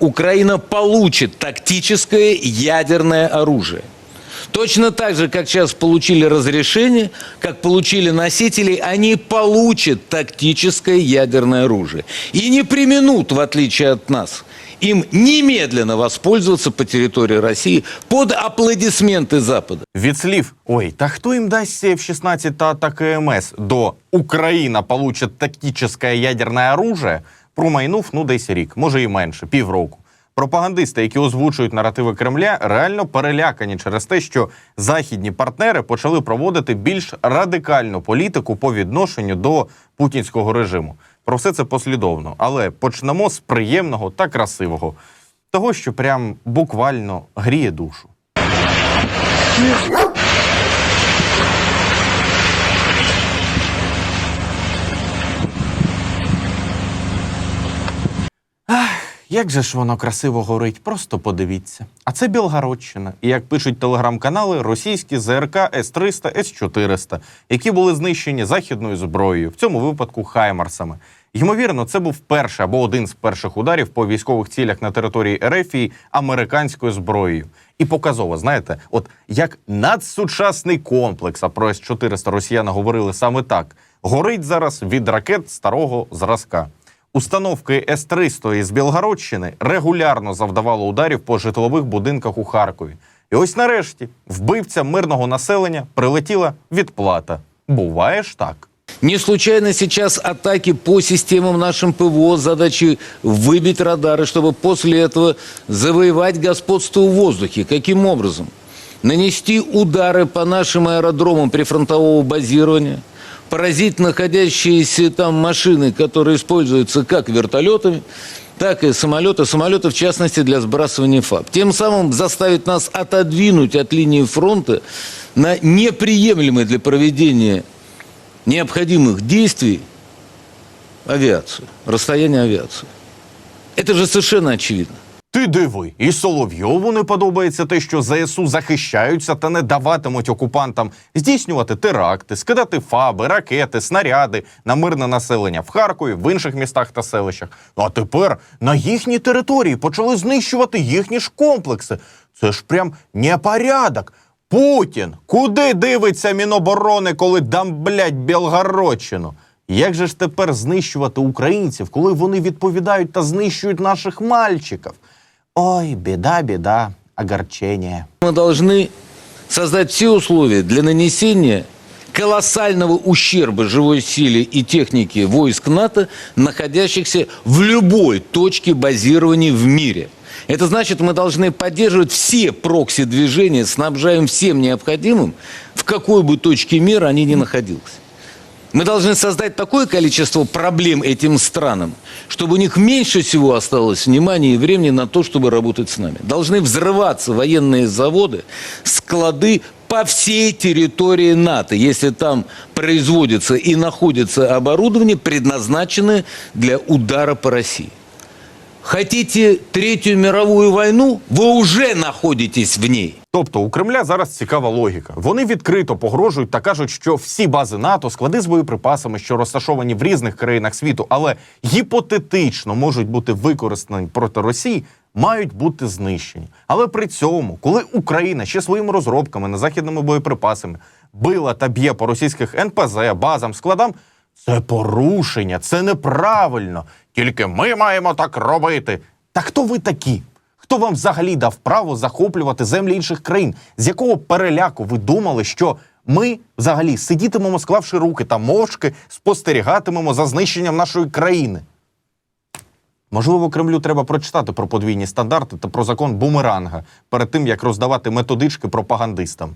Украина получит тактическое ядерное оружие. Точно так же, как сейчас получили разрешение, как получили носители, они получат тактическое ядерное оружие. И не применут, в отличие от нас, им немедленно воспользоваться по территории России под аплодисменты Запада. Від слів ой, та хто їм дасть F-16 та атаки МС до Україна получить тактичне ядерне оружие, Промайнув ну десь рік, може і менше, півроку. Пропагандисти, які озвучують наративи Кремля, реально перелякані через те, що західні партнери почали проводити більш радикальну політику по відношенню до путінського режиму. Про все це послідовно, але почнемо з приємного та красивого, того, що прям буквально гріє душу. Як же ж воно красиво горить, просто подивіться. А це Білгородщина. І як пишуть телеграм-канали, російські ЗРК С-300, С-400, які були знищені західною зброєю, в цьому випадку Хаймарсами. Ймовірно, це був перший або один з перших ударів по військових цілях на території Ерефії американською зброєю. І показово, знаєте, от як надсучасний комплекс, а про С-400 росіяни говорили саме так, горить зараз від ракет старого зразка. Установки С-300 із Білгородщини регулярно завдавало ударів по житлових будинках у Харкові. І ось нарешті вбивцям мирного населення прилетіла відплата. Буває ж так. Не случайно сейчас атаки по системам нашим ПВО с задачей выбить радары, чтобы после этого завоевать господство в воздухе. Каким образом? Нанести удары по нашим аэродромам прифронтового базирования, поразить находящиеся там машины, которые используются как вертолетами, так и самолеты, самолеты в частности для сбрасывания ФАБ. Тем самым заставить нас отодвинуть от линии фронта на неприемлемый для проведения необходимых действий авиацию, расстояние авиации. Это же совершенно очевидно. Ти диви, і Соловйову не подобається те, що ЗСУ захищаються та не даватимуть окупантам здійснювати теракти, скидати фаби, ракети, снаряди на мирне населення в Харкові, в інших містах та селищах. Ну а тепер на їхній території почали знищувати їхні ж комплекси. Це ж прям непорядок. Путін, куди дивиться Міноборони, коли дамблять Білгородщину? Як же ж тепер знищувати українців, коли вони відповідають та знищують наших мальчиків? Ой, біда, біда, огорчення. Мы должны создать все условия для нанесения колоссального ущерба живой силе и технике войск НАТО, находящихся в любой точке базирования в мире. Это значит, мы должны поддерживать все прокси-движения, снабжаем всем необходимым, в какой бы точке мира они ни находились. Мы должны создать такое количество проблем этим странам, чтобы у них меньше всего осталось внимания и времени на то, чтобы работать с нами. Должны взрываться военные заводы, склады по всей территории НАТО, если там производится и находится оборудование, предназначенное для удара по России. Хотите Третью мировую войну? Вы уже находитесь в ней. Тобто у Кремля зараз цікава логіка. Вони відкрито погрожують та кажуть, що всі бази НАТО, склади з боєприпасами, що розташовані в різних країнах світу, але гіпотетично можуть бути використані проти Росії, мають бути знищені. Але при цьому, коли Україна ще своїми розробками на західними боєприпасами била та б'є по російських НПЗ, базам, складам, це порушення, це неправильно. Тільки ми маємо так робити. Та хто ви такі? Хто вам взагалі дав право захоплювати землі інших країн? З якого переляку ви думали, що ми взагалі сидітимемо, склавши руки та мовчки спостерігатимемо за знищенням нашої країни? Можливо, Кремлю треба прочитати про подвійні стандарти та про закон бумеранга перед тим, як роздавати методички пропагандистам.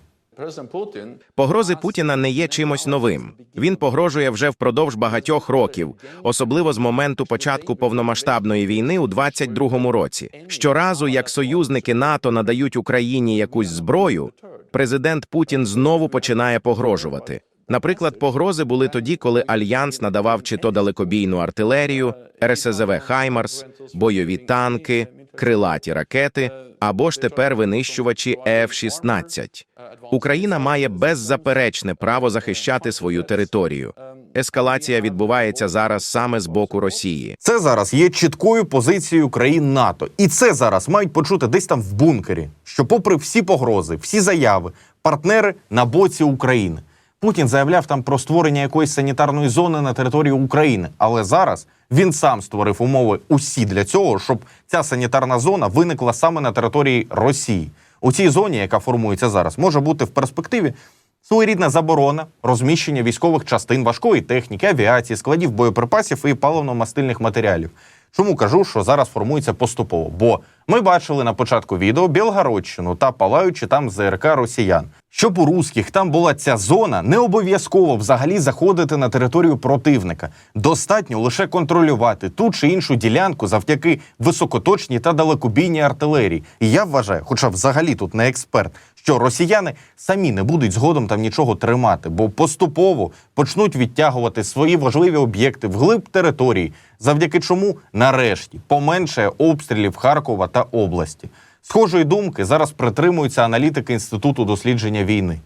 Погрози Путіна не є чимось новим. Він погрожує вже впродовж багатьох років, особливо з моменту початку повномасштабної війни у 22-му році. Щоразу, як союзники НАТО надають Україні якусь зброю, президент Путін знову починає погрожувати. Наприклад, погрози були тоді, коли альянс надавав чи то далекобійну артилерію, РСЗВ Хаймарс, бойові танки, крилаті ракети або ж тепер винищувачі F-16. Україна має беззаперечне право захищати свою територію. Ескалація відбувається зараз саме з боку Росії. Це зараз є чіткою позицією країн НАТО, і це зараз мають почути десь там в бункері. Що, попри всі погрози, всі заяви, партнери на боці України. Путін заявляв там про створення якоїсь санітарної зони на території України, але зараз він сам створив умови усі для цього, щоб ця санітарна зона виникла саме на території Росії. У цій зоні, яка формується зараз, може бути в перспективі своєрідна заборона розміщення військових частин важкої техніки, авіації, складів боєприпасів і паливно-мастильних матеріалів. Чому кажу, що зараз формується поступово? Бо ми бачили на початку відео Білгородщину та палаючи там ЗРК росіян. Щоб у русських там була ця зона, не обов'язково взагалі заходити на територію противника. Достатньо лише контролювати ту чи іншу ділянку завдяки високоточній та далекобійній артилерії. І я вважаю, хоча взагалі тут не експерт, що росіяни самі не будуть згодом там нічого тримати, бо поступово почнуть відтягувати свої важливі об'єкти вглиб території, завдяки чому нарешті поменшає обстрілів Харкова та області. Схожої думки зараз притримуються аналітики Інституту дослідження війни.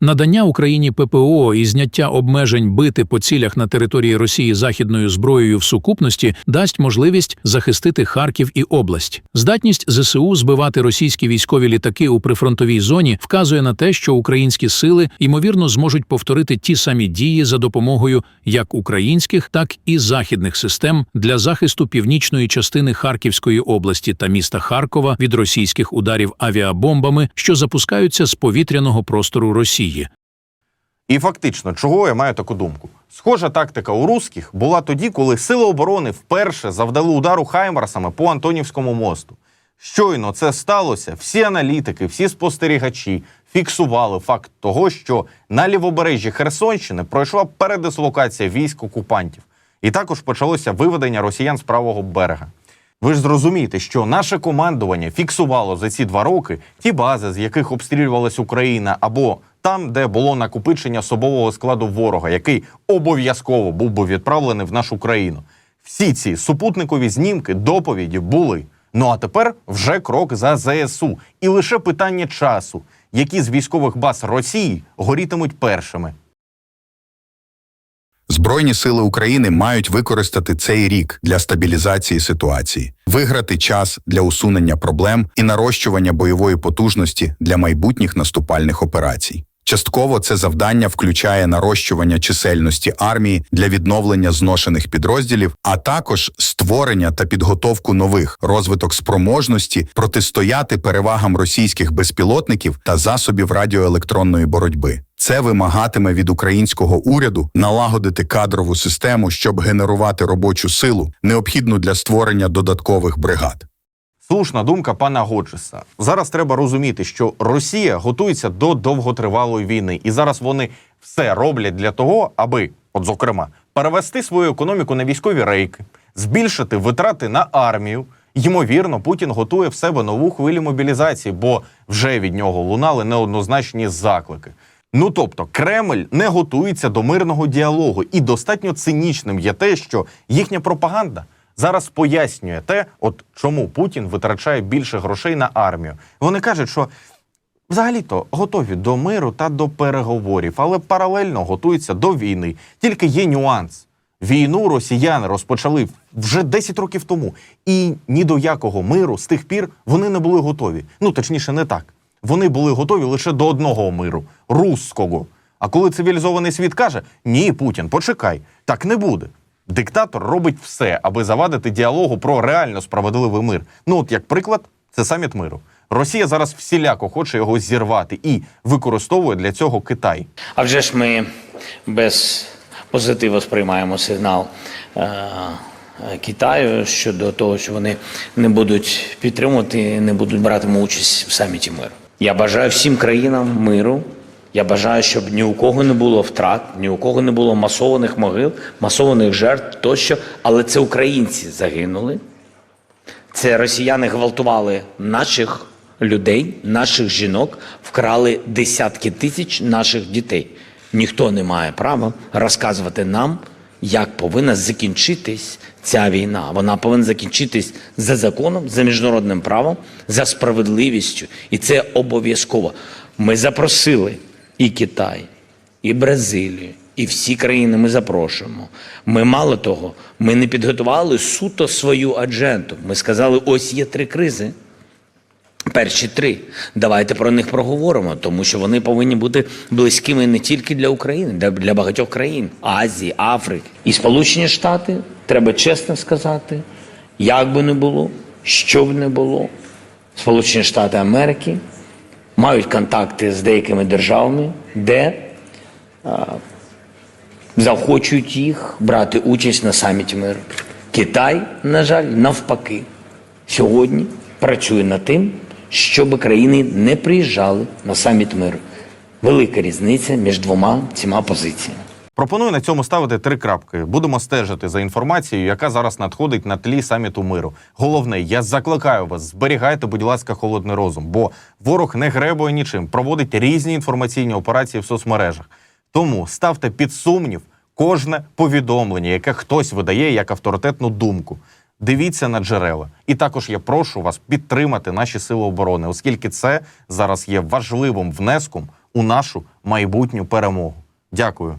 Надання Україні ППО і зняття обмежень бити по цілях на території Росії західною зброєю в сукупності дасть можливість захистити Харків і область. Здатність ЗСУ збивати російські військові літаки у прифронтовій зоні вказує на те, що українські сили ймовірно зможуть повторити ті самі дії за допомогою як українських, так і західних систем для захисту північної частини Харківської області та міста Харкова від російських ударів авіабомбами, що запускаються з повітряного простору Росії. І фактично, чого я маю таку думку? Схожа тактика у русських була тоді, коли сили оборони вперше завдали удару хаймарсами по Антонівському мосту. Щойно це сталося, всі аналітики, всі спостерігачі фіксували факт того, що на лівобережжі Херсонщини пройшла передислокація військ окупантів, і також почалося виведення росіян з правого берега. Ви ж зрозумієте, що наше командування фіксувало за ці два роки ті бази, з яких обстрілювалась Україна, або там, де було накопичення особового складу ворога, який обов'язково був би відправлений в нашу країну. Всі ці супутникові знімки, доповіді були. Ну а тепер вже крок за ЗСУ. І лише питання часу, які з військових баз Росії горітимуть першими. Збройні сили України мають використати цей рік для стабілізації ситуації, виграти час для усунення проблем і нарощування бойової потужності для майбутніх наступальних операцій. Частково це завдання включає нарощування чисельності армії для відновлення зношених підрозділів, а також створення та підготовку нових розвиток спроможності протистояти перевагам російських безпілотників та засобів радіоелектронної боротьби. Це вимагатиме від українського уряду налагодити кадрову систему, щоб генерувати робочу силу, необхідну для створення додаткових бригад. Слушна думка пана Годжеса. Зараз треба розуміти, що Росія готується до довготривалої війни, і зараз вони все роблять для того, аби, от зокрема, перевести свою економіку на військові рейки, збільшити витрати на армію. Ймовірно, Путін готує в себе нову хвилю мобілізації, бо вже від нього лунали неоднозначні заклики. Ну тобто, Кремль не готується до мирного діалогу, і достатньо цинічним є те, що їхня пропаганда зараз пояснює те, от чому Путін витрачає більше грошей на армію. Вони кажуть, що взагалі-то готові до миру та до переговорів, але паралельно готуються до війни. Тільки є нюанс. Війну росіяни розпочали вже 10 років тому, і ні до якого миру з тих пір вони не були готові. Ну точніше, не так. Вони були готові лише до одного миру руського. А коли цивілізований світ каже: Ні, Путін, почекай, так не буде. Диктатор робить все, аби завадити діалогу про реально справедливий мир. Ну, от як приклад, це саміт миру. Росія зараз всіляко хоче його зірвати і використовує для цього Китай. А вже ж ми без позитиву сприймаємо сигнал е, Китаю щодо того, що вони не будуть підтримувати, не будуть братимуть участь в саміті миру. Я бажаю всім країнам миру. Я бажаю, щоб ні у кого не було втрат, ні у кого не було масованих могил, масованих жертв тощо. Але це українці загинули. Це росіяни гвалтували наших людей, наших жінок, вкрали десятки тисяч наших дітей. Ніхто не має права розказувати нам, як повинна закінчитись ця війна. Вона повинна закінчитись за законом, за міжнародним правом, за справедливістю. І це обов'язково. Ми запросили і Китай, і Бразилію, і всі країни ми запрошуємо. Ми мало того, ми не підготували суто свою адженду. Ми сказали, ось є три кризи. Перші три. Давайте про них проговоримо, тому що вони повинні бути близькими не тільки для України, для багатьох країн Азії, Африки. І Сполучені Штати, треба чесно сказати, як би не було, що б не було, Сполучені Штати Америки мають контакти з деякими державами, де заохочують їх брати участь на саміті миру. Китай, на жаль, навпаки, сьогодні працює над тим, щоб країни не приїжджали на саміт миру. Велика різниця між двома цими позиціями. Пропоную на цьому ставити три крапки. Будемо стежити за інформацією, яка зараз надходить на тлі саміту миру. Головне, я закликаю вас, зберігайте, будь ласка, холодний розум, бо ворог не гребує нічим, проводить різні інформаційні операції в соцмережах. Тому ставте під сумнів кожне повідомлення, яке хтось видає як авторитетну думку. Дивіться на джерела. І також я прошу вас підтримати наші сили оборони, оскільки це зараз є важливим внеском у нашу майбутню перемогу. Дякую.